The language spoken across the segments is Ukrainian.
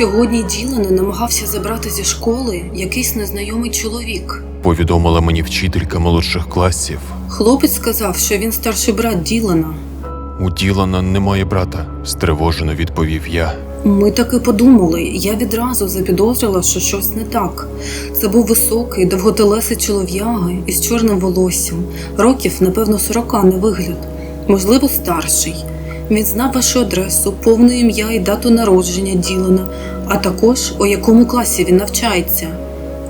Сьогодні Ділана намагався забрати зі школи якийсь незнайомий чоловік. Повідомила мені вчителька молодших класів. Хлопець сказав, що він старший брат Ділана. У Ділана немає брата, стривожено відповів я. Ми так і подумали. Я відразу запідозрила, що щось не так. Це був високий, довготелесий чолов'яга із чорним волоссям, років, напевно, сорока на вигляд, можливо, старший. Він знав вашу адресу, повне ім'я і дату народження Ділана, а також у якому класі він навчається.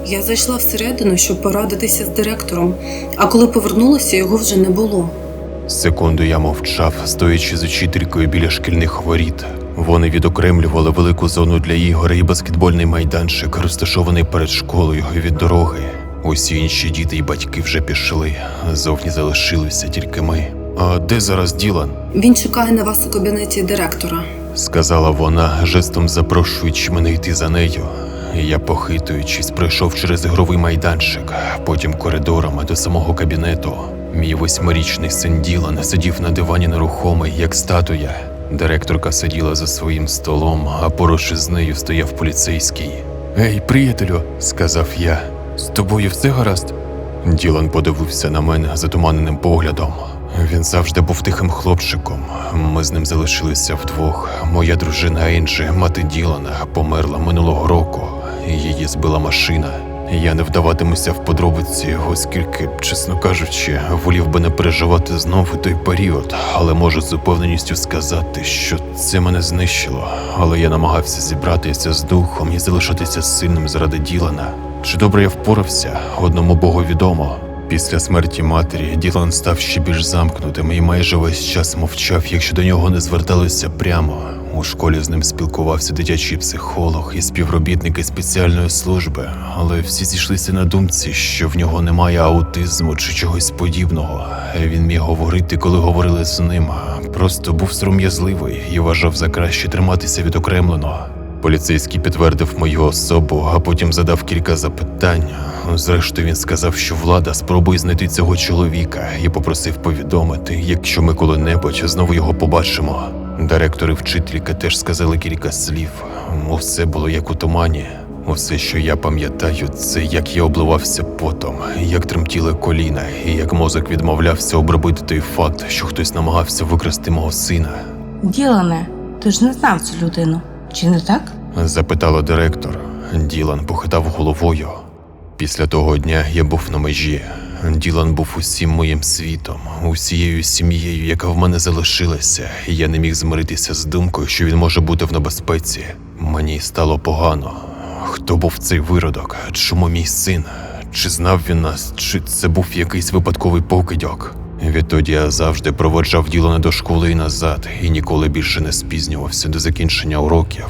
Я зайшла всередину, щоб порадитися з директором, а коли повернулася, його вже не було. Секунду я мовчав, стоячи з учителькою біля шкільних воріт. Вони відокремлювали велику зону для ігор і баскетбольний майданчик, розташований перед школою від дороги. Усі інші діти і батьки вже пішли. Зовні залишилися тільки ми. А де зараз Ділан? Він чекає на вас у кабінеті директора. сказала вона, жестом запрошуючи мене йти за нею. Я, похитуючись, пройшов через ігровий майданчик, потім коридорами до самого кабінету. Мій восьмирічний син Ділан сидів на дивані нерухомий, як статуя. Директорка сиділа за своїм столом, а поруч із нею стояв поліцейський. Ей, приятелю, сказав я, з тобою все гаразд? Ділан подивився на мене затуманеним поглядом. Він завжди був тихим хлопчиком. Ми з ним залишилися вдвох. Моя дружина Енджі, мати Ділана, померла минулого року. Її збила машина. Я не вдаватимуся в подробиці, оскільки, чесно кажучи, волів би не переживати знову той період, але можу з упевненістю сказати, що це мене знищило. Але я намагався зібратися з духом і залишатися сильним заради Ділана. Чи добре я впорався? Одному Богу відомо. Після смерті матері Ділан став ще більш замкнутим і майже весь час мовчав, якщо до нього не зверталися прямо. У школі з ним спілкувався дитячий психолог і співробітники спеціальної служби, але всі зійшлися на думці, що в нього немає аутизму чи чогось подібного. Він міг говорити, коли говорили з ним. Просто був сором'язливий і вважав за краще триматися відокремлено. Поліцейський підтвердив мою особу, а потім задав кілька запитань. Зрештою, він сказав, що влада спробує знайти цього чоловіка і попросив повідомити, якщо ми коли-небудь знову його побачимо. Директор і вчителька теж сказали кілька слів. Усе було як у тумані. Усе, що я пам'ятаю, це як я обливався потом, як тремтіли коліна, і як мозок відмовлявся обробити той факт, що хтось намагався викрасти мого сина. Ділане, ти ж не знав цю людину, чи не так? запитала директор. Ділан похитав головою. Після того дня я був на межі. Ділан був усім моїм світом, усією сім'єю, яка в мене залишилася, і я не міг змиритися з думкою, що він може бути в небезпеці. Мені стало погано. Хто був цей виродок? Чому мій син? Чи знав він нас, чи це був якийсь випадковий покидьок? Відтоді я завжди проводжав Ділана до школи і назад, і ніколи більше не спізнювався до закінчення уроків.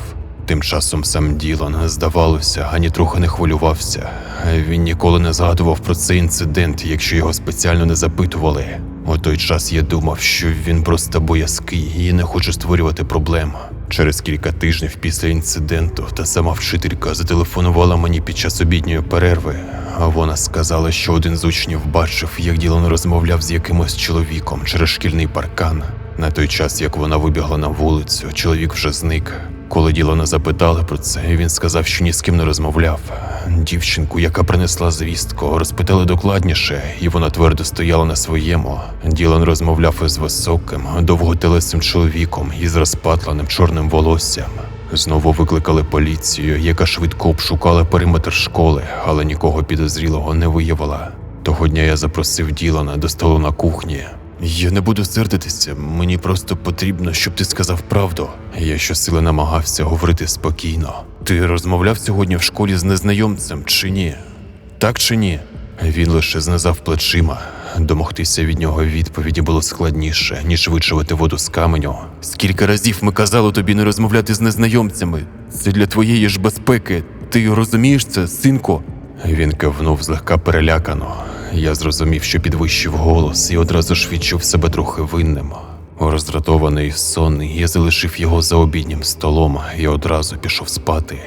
Тим часом сам Ділан, здавалося, ані трохи не хвилювався. Він ніколи не згадував про цей інцидент, якщо його спеціально не запитували. У той час я думав, що він просто боязкий і не хоче створювати проблем. Через кілька тижнів після інциденту та сама вчителька зателефонувала мені під час обідньої перерви. Вона сказала, що один з учнів бачив, як Ділан розмовляв з якимось чоловіком через шкільний паркан. На той час, як вона вибігла на вулицю, чоловік вже зник. Коли Ділана запитали про це, він сказав, що ні з ким не розмовляв. Дівчинку, яка принесла звістку, розпитали докладніше, і вона твердо стояла на своєму. Ділан розмовляв із високим, довготелесим чоловіком із розпатленим чорним волоссям. Знову викликали поліцію, яка швидко обшукала периметр школи, але нікого підозрілого не виявила. Того дня я запросив Ділана до столу на кухні. Я не буду сердитися, мені просто потрібно, щоб ти сказав правду. Я щосили намагався говорити спокійно. Ти розмовляв сьогодні в школі з незнайомцем чи ні? Так чи ні? Він лише знизав плечима. Домогтися від нього відповіді було складніше, ніж вичавити воду з каменю. Скільки разів ми казали тобі не розмовляти з незнайомцями? Це для твоєї ж безпеки. Ти розумієш це, синку? Він кивнув злегка перелякано. Я зрозумів, що підвищив голос і одразу ж відчув себе трохи винним. Роздратований і сонний, я залишив його за обіднім столом і одразу пішов спати.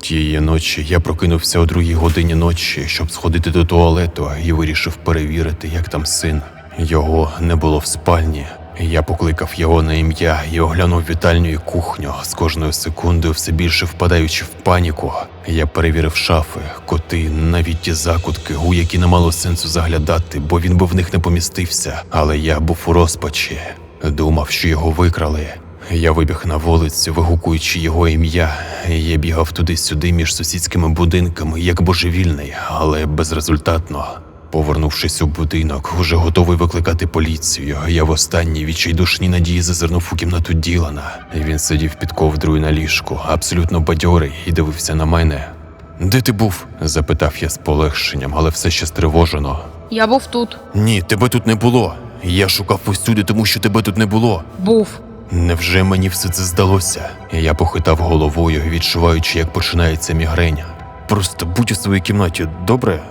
Тієї ночі я прокинувся о другій годині ночі, щоб сходити до туалету, і вирішив перевірити, як там син. Його не було в спальні. Я покликав його на ім'я і оглянув вітальню і кухню, з кожною секундою все більше впадаючи в паніку. Я перевірив шафи, коти, навіть ті закутки, у які не мало сенсу заглядати, бо він би в них не помістився. Але я був у розпачі, думав, що його викрали. Я вибіг на вулицю, вигукуючи його ім'я. Я бігав туди-сюди між сусідськими будинками, як божевільний, але безрезультатно. Повернувшись у будинок, уже готовий викликати поліцію, я в останній відчайдушній надії зазирнув у кімнату Ділана. Він сидів під ковдрою на ліжку, абсолютно бадьорий, і дивився на мене. Де ти був? запитав я з полегшенням, але все ще стривожено. Я був тут. Ні, тебе тут не було. Я шукав усюди, тому що тебе тут не було. Був. Невже мені все це здалося? Я похитав головою, відчуваючи, як починається мігрень. Просто будь у своїй кімнаті, добре?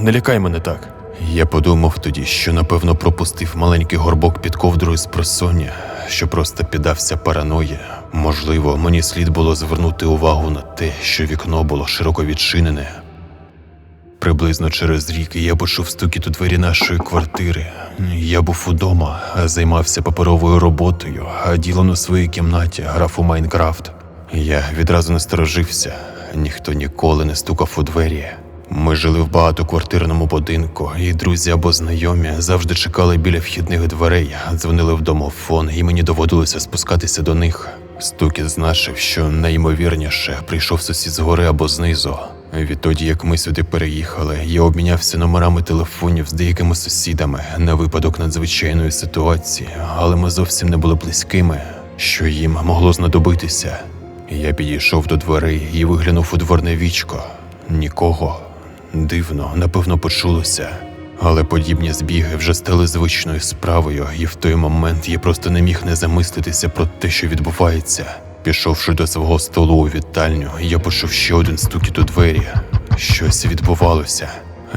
Не лякай мене так. Я подумав тоді, що напевно пропустив маленький горбок під ковдрою з просоння, що просто піддався параної. Можливо, мені слід було звернути увагу на те, що вікно було широко відчинене. Приблизно через рік я почув стукіт у двері нашої квартири. Я був удома, займався паперовою роботою, а Ділан у своїй кімнаті грав у Майнкрафт. Я відразу насторожився, ніхто ніколи не стукав у двері. Ми жили в багатоквартирному будинку, і друзі або знайомі завжди чекали біля вхідних дверей, дзвонили в домофон, і мені доводилося спускатися до них. Стукіт значив, що найімовірніше прийшов сусід згори або знизу. Відтоді, як ми сюди переїхали, я обмінявся номерами телефонів з деякими сусідами на випадок надзвичайної ситуації, але ми зовсім не були близькими, що їм могло знадобитися. Я підійшов до дверей і виглянув у дворне вічко. Нікого. Дивно, напевно, почулося. Але подібні збіги вже стали звичною справою, і в той момент я просто не міг не замислитися про те, що відбувається. Пішовши до свого столу у вітальню, я почув ще один стукіт у двері. Щось відбувалося.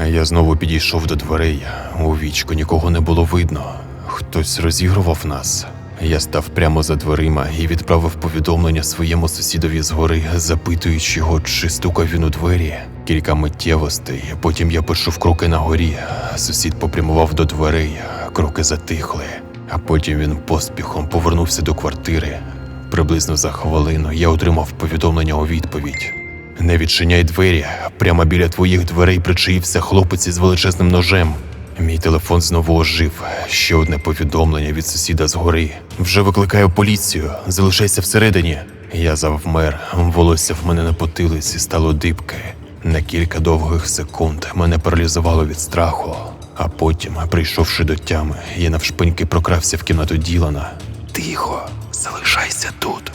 Я знову підійшов до дверей. У вічку нікого не було видно. Хтось розігрував нас. Я став прямо за дверима і відправив повідомлення своєму сусідові згори, запитуючи його, чи стукав він у двері. Кілька миттєвостей. Потім я почув кроки на горі. Сусід попрямував до дверей, кроки затихли. А потім він поспіхом повернувся до квартири. Приблизно за хвилину я отримав повідомлення у відповідь. Не відчиняй двері. Прямо біля твоїх дверей причаївся хлопець із величезним ножем. Мій телефон знову ожив. Ще одне повідомлення від сусіда згори. Вже викликаю поліцію. Залишайся всередині. Я завмер. Волосся в мене на потилиці стало дибке. На кілька довгих секунд мене паралізувало від страху. А потім, прийшовши до тями, я навшпиньки прокрався в кімнату Ділана. Тихо, залишайся тут.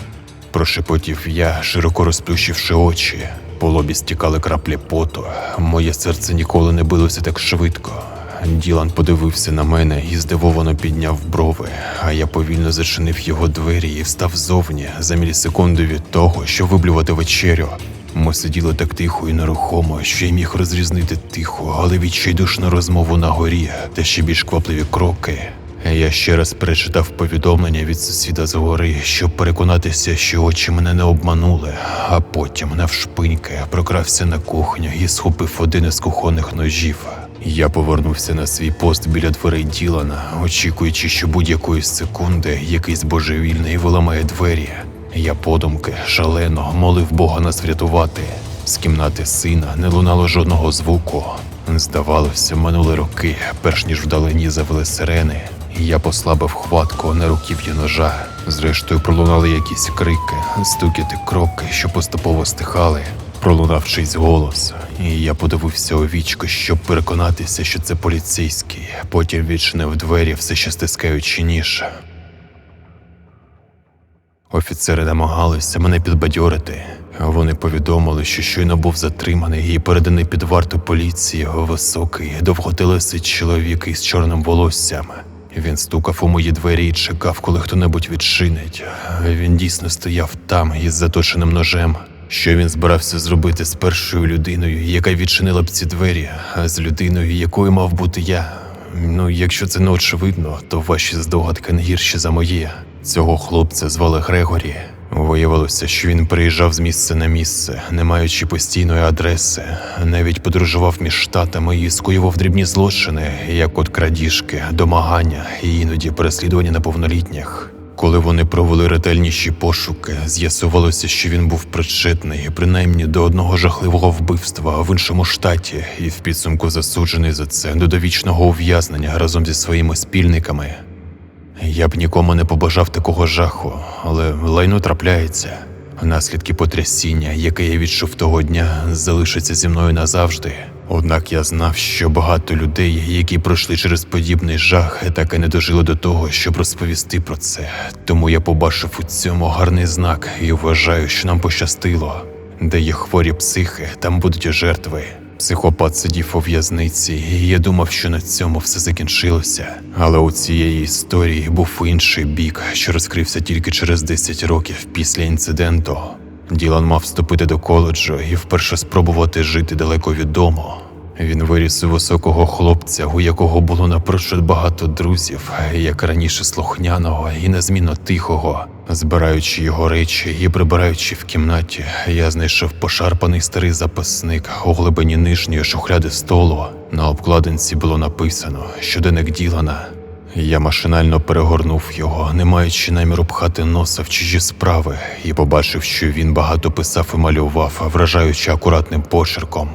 Прошепотів я, широко розплющивши очі. По лобі стікали краплі поту. Моє серце ніколи не билося так швидко. Ділан подивився на мене і здивовано підняв брови, а я повільно зачинив його двері і встав зовні за мілісекунду від того, що виблювати вечерю. Ми сиділи так тихо і нерухомо, що я міг розрізнити тиху, але відчайдушну розмову на горі та ще більш квапливі кроки. Я ще раз перечитав повідомлення від сусіда з гори, щоб переконатися, що очі мене не обманули, а потім навшпиньки прокрався на кухню і схопив один із кухонних ножів. Я повернувся на свій пост біля дверей Ділана, очікуючи, що будь-якої секунди якийсь божевільний виламає двері. Я подумки шалено молив Бога нас врятувати. З кімнати сина не лунало жодного звуку. Здавалося, минули роки, перш ніж вдалині завели сирени. Я послабив хватку на руків'я ножа. Зрештою, пролунали якісь крики, стукіти кроки, що поступово стихали. Пролунав чийсь голос, і я подивився у вічко, щоб переконатися, що це поліцейський. Потім відчинив двері, все ще стискаючи ніж. Офіцери намагалися мене підбадьорити. Вони повідомили, що щойно був затриманий і переданий під варту поліції високий, довготелесий чоловік із чорним волоссям. Він стукав у мої двері і чекав, коли хто-небудь відчинить. Він дійсно стояв там із заточеним ножем. Що він збирався зробити з першою людиною, яка відчинила б ці двері, а з людиною, якою мав бути я. Ну, якщо це не очевидно, то ваші здогадки не гірші за мої. Цього хлопця звали Грегорі. Виявилося, що він приїжджав з місця на місце, не маючи постійної адреси, навіть подорожував між штатами і скоював дрібні злочини, як от крадіжки, домагання і іноді переслідування неповнолітніх. Коли вони провели ретельніші пошуки, з'ясувалося, що він був причетний принаймні до одного жахливого вбивства в іншому штаті, і в підсумку засуджений за це до довічного ув'язнення разом зі своїми спільниками. Я б нікому не побажав такого жаху, але лайно трапляється. Наслідки потрясіння, яке я відчув того дня, залишаться зі мною назавжди. Однак я знав, що багато людей, які пройшли через подібний жах, так і не дожили до того, щоб розповісти про це. Тому я побачив у цьому гарний знак і вважаю, що нам пощастило. Де є хворі психи, там будуть жертви. Психопат сидів у в'язниці, і я думав, що на цьому все закінчилося. Але у цієї історії був інший бік, що розкрився тільки через 10 років після інциденту. Ділан мав вступити до коледжу і вперше спробувати жити далеко від дому. Він виріс високого хлопця, у якого було напрочуд багато друзів, як раніше слухняного і незмінно тихого. Збираючи його речі і прибираючи в кімнаті, я знайшов пошарпаний старий записник у глибині нижньої шухляди столу. На обкладинці було написано щоденник Ділана. Я машинально перегорнув його, не маючи наміру пхати носа в чужі справи, і побачив, що він багато писав і малював, вражаючи акуратним почерком.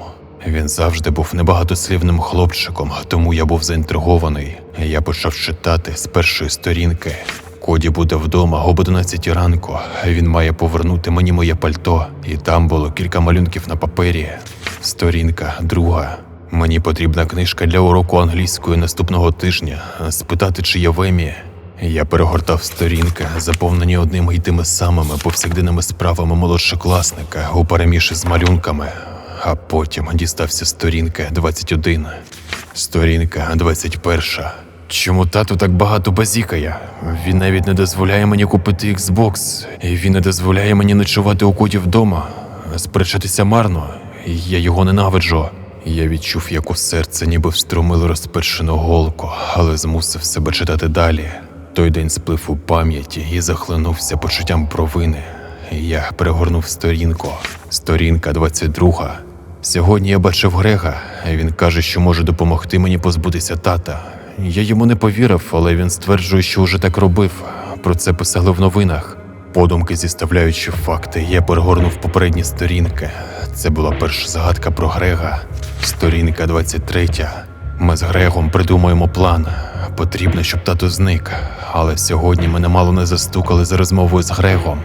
Він завжди був небагатослівним хлопчиком, тому я був заінтригований. Я почав читати з першої сторінки. Коді буде вдома об 11 ранку. Він має повернути мені моє пальто, і там було кілька малюнків на папері. Сторінка друга. Мені потрібна книжка для уроку англійської наступного тижня. Спитати, чи є в Емі. Я перегортав сторінки, заповнені одними й тими самими повсякденними справами молодшокласника у переміші з малюнками. А потім дістався сторінка 21. Сторінка 21. Чому тато так багато базікає? Він навіть не дозволяє мені купити Xbox, він не дозволяє мені ночувати у коді вдома. Сперечатися марно, я його ненавиджу. Я відчув, як у серце ніби встромили розпершену голку, але змусив себе читати далі. Той день сплив у пам'яті і захлинувся почуттям провини. Я перегорнув сторінку. Сторінка 22. Сьогодні я бачив Грега. Він каже, що може допомогти мені позбутися тата. Я йому не повірив, але він стверджує, що вже так робив. Про це писали в новинах. Подумки зіставляючи факти, я перегорнув попередні сторінки. Це була перша згадка про Грега. Сторінка 23. Ми з Грегом придумаємо план. Потрібно, щоб тато зник. Але сьогодні мене мало не застукали за розмовою з Грегом.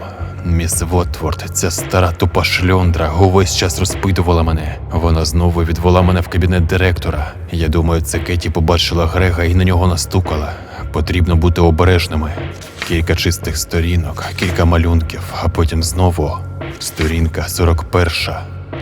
Міс Вотворд, ця стара тупа шльондра, увесь час розпитувала мене. Вона знову відвела мене в кабінет директора. Я думаю, це Кеті побачила Грега і на нього настукала. Потрібно бути обережними. Кілька чистих сторінок, кілька малюнків, а потім знову сторінка 41.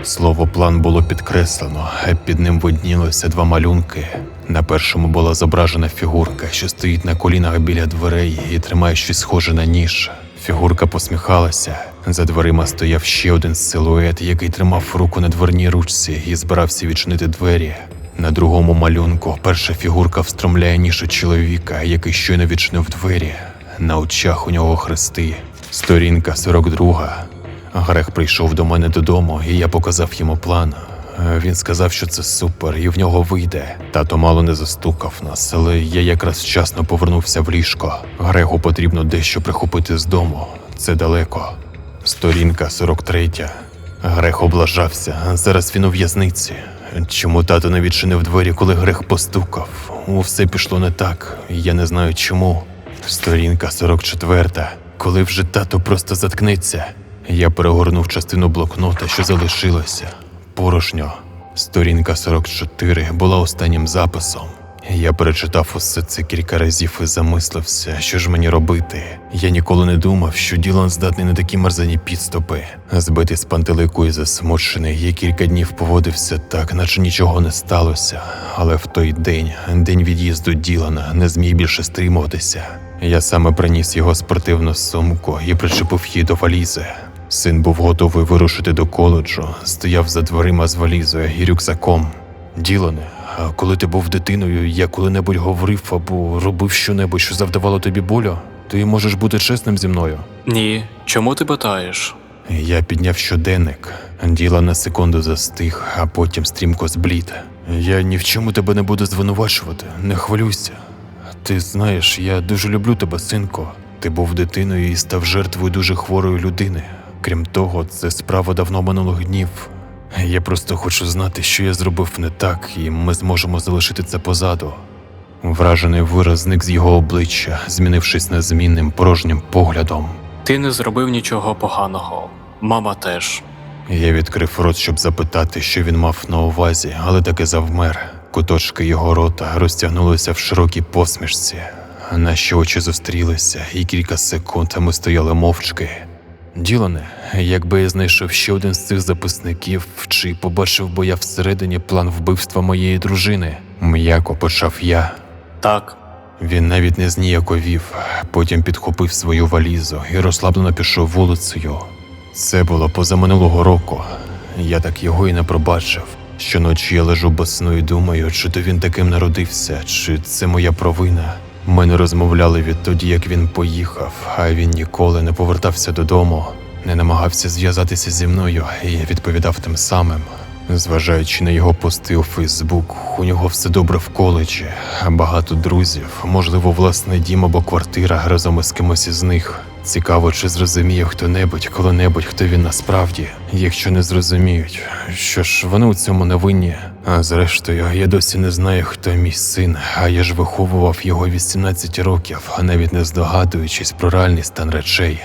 Слово план було підкреслено, а під ним виднілося два малюнки. На першому була зображена фігурка, що стоїть на колінах біля дверей і тримає щось схоже на ніж. Фігурка посміхалася. За дверима стояв ще один силует, який тримав руку на дверній ручці і збирався відчинити двері. На другому малюнку перша фігурка встромляє ніж у чоловіка, який щойно відчинив двері. На очах у нього хрести. Сторінка 42. Грех прийшов до мене додому, і я показав йому план. Він сказав, що це супер, і в нього вийде. Тато мало не застукав нас, але я якраз вчасно повернувся в ліжко. Грегу потрібно дещо прихопити з дому. Це далеко. Сторінка 43. Грех облажався. Зараз він у в'язниці. Чому тато не відчинив двері, коли Грех постукав? Усе пішло не так. Я не знаю чому. Сторінка 44. Коли вже тато просто заткнеться. Я перегорнув частину блокнота, що залишилося. Порожньо. Сторінка 44 була останнім записом. Я перечитав усе це кілька разів і замислився, що ж мені робити. Я ніколи не думав, що Ділан здатний на такі мерзані підступи. Збитий з пантелику і засмучений, я кілька днів поводився так, наче нічого не сталося. Але в той день, день від'їзду Ділана, не зміг більше стримуватися. Я саме приніс його спортивну сумку і причепив її до валізи. Син був готовий вирушити до коледжу, стояв за дверима з валізою і рюкзаком. Ділане, а коли ти був дитиною, я коли-небудь говорив або робив щонебудь, що завдавало тобі болю? Ти можеш бути чесним зі мною. Ні, чому ти питаєш? Я підняв щоденник. Діла на секунду застиг, а потім стрімко зблід. Я ні в чому тебе не буду звинувачувати, не хвилюйся. Ти знаєш, я дуже люблю тебе, синко. Ти був дитиною і став жертвою дуже хворої людини. Крім того, це справа давно минулих днів. Я просто хочу знати, що я зробив не так, і ми зможемо залишити це позаду. Вражений вираз зник з його обличчя, змінившись незмінним порожнім поглядом. Ти не зробив нічого поганого. Мама теж. Я відкрив рот, щоб запитати, що він мав на увазі, але таки завмер. Куточки його рота розтягнулися в широкій посмішці. Наші очі зустрілися, і кілька секунд ми стояли мовчки. Ділане, якби я знайшов ще один з цих записників, чи побачив би я всередині план вбивства моєї дружини, м'яко почав я. Так, Він навіть не зніяковів, потім підхопив свою валізу і розслаблено пішов вулицею. Це було позаминулого року. Я так його і не пробачив. Щоночі я лежу без сну і думаю, чи то він таким народився, чи це моя провина. Ми не розмовляли відтоді, як він поїхав, а він ніколи не повертався додому, не намагався зв'язатися зі мною, і я відповідав тим самим. Зважаючи на його пости у Фейсбук, у нього все добре в коледжі, багато друзів, можливо, власний дім або квартира разом із кимось із них. Цікаво, чи зрозуміє хто-небудь, коли-небудь, хто він насправді. Якщо не зрозуміють, що ж вони у цьому не винні. А зрештою, я досі не знаю, хто мій син, а я ж виховував його 18 років, навіть не здогадуючись про реальний стан речей.